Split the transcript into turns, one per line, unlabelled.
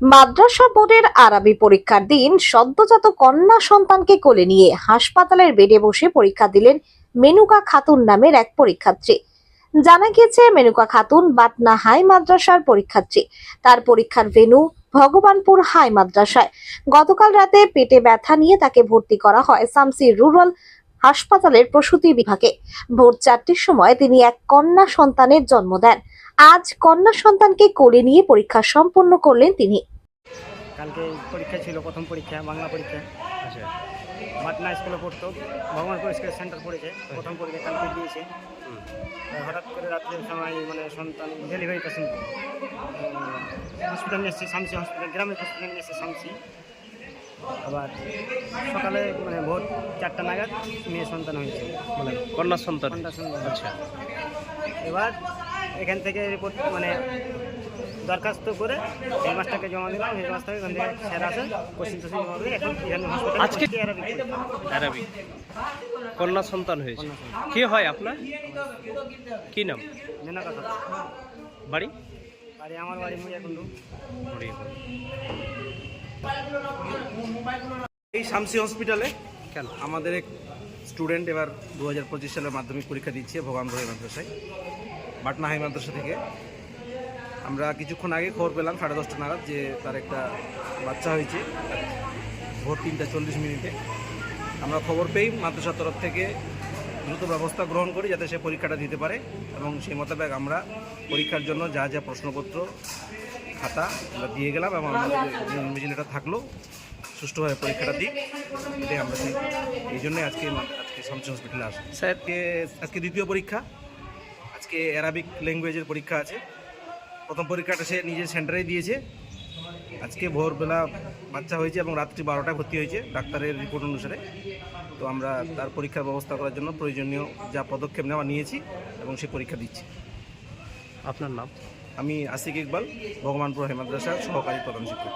মাদ্রাসা বোর্ডের আরবি পরীক্ষার দিন সদ্যজাত কন্যা সন্তানকে কোলে নিয়ে হাসপাতালের বেডে বসে পরীক্ষা দিলেন মেনুকা খাতুন নামের এক পরীক্ষার্থী। জানা গিয়েছে, মেনুকা খাতুন বাটনা হাই মাদ্রাসার পরীক্ষার্থী। তার পরীক্ষার ভেনু ভগবানপুর হাই মাদ্রাসায়। গতকাল রাতে পেটে ব্যথা নিয়ে তাকে ভর্তি করা হয় সামসি রুরাল হাসপাতালের প্রসূতি বিভাগে। ভোর চারটির সময় তিনি এক কন্যা সন্তানের জন্ম দেন। আজ কন্যা সন্তানকে কোলে নিয়ে পরীক্ষা সম্পন্ন করলেন তিনি।
কালকে পরীক্ষা ছিল প্রথম পরীক্ষা বাংলা পরীক্ষা।
আচ্ছা।
মাতনা স্কুলে পড়তো ভগবানপুর স্কুল সেন্টার পড়েছে প্রথম পরীক্ষা কালকে দিয়েছে। হঠাৎ করে রাত্রের সময় মানে সন্তান ডেলিভারি পেশেন্ট হসপিটাল নিয়ে এসছে শামসি হসপিটাল গ্রামের হসপিটাল নিয়ে এসছে শামসি। আবার সকালে মানে ভোর চারটা নাগাদ মেয়ে সন্তান হয়েছে।
মানে কন্যা সন্তান।
কন্যা সন্তান।
আচ্ছা।
এবার এখান থেকে রিপোর্ট মানে দরখাস্ত করে হেডমাস্টারকে জমা দিলাম। হেডমাস্টার এখান থেকে স্যার আসে কোশ্চিন টোশ্চিন জমা দিয়ে এখন এখানে হসপিটাল
আজকে- কন্যা সন্তান হয়েছে। কে হয় আপনার? কি নাম?
মেনা কথা
বাড়ি?
বাড়ি আমার বাড়ি মুড়িয়া কুন্ডু
এই শামসি হসপিটালে
কেন?
আমাদের এক স্টুডেন্ট এবার দু হাজার পঁচিশ সালে মাধ্যমিক পরীক্ষা দিচ্ছে ভগবান রয় মাদ্রাসায় বাটনা হাই মাদ্রাসা থেকে। আমরা কিছুক্ষণ আগে খবর পেলাম সাড়ে দশটা নাগাদ যে তার একটা বাচ্চা হয়েছে ভোর তিনটা চল্লিশ মিনিটে। আমরা খবর পেয়ে মাদ্রাসার তরফ থেকে দ্রুত ব্যবস্থা গ্রহণ করি যাতে সে পরীক্ষাটা দিতে পারে এবং সেই মোতাবেক আমরা পরীক্ষার জন্য যা যা প্রশ্নপত্র খাতা আমরা দিয়ে গেলাম এবং আমাদের যে থাকল সুষ্ঠুভাবে পরীক্ষাটা দিই এটাই আমরা চাই। এই জন্যই আজকে আজকে শামসি হসপিটালে আসি।
স্যার।
আজকে আজকে দ্বিতীয় পরীক্ষা। আজকে অ্যারাবিক ল্যাঙ্গুয়েজের পরীক্ষা আছে। প্রথম পরীক্ষাটা সে নিজের সেন্টারেই দিয়েছে। আজকে ভোরবেলা বাচ্চা হয়েছে এবং রাত্রি বারোটায় ভর্তি হয়েছে ডাক্তারের রিপোর্ট অনুসারে। তো আমরা তার পরীক্ষার ব্যবস্থা করার জন্য প্রয়োজনীয় যা পদক্ষেপ নেওয়া নিয়েছি এবং সে পরীক্ষা দিচ্ছে।
আপনার নাম?
আমি আসিক ইকবাল ভগবানপুর হেমাদ্রাসার সহকারী প্রধান শিক্ষক।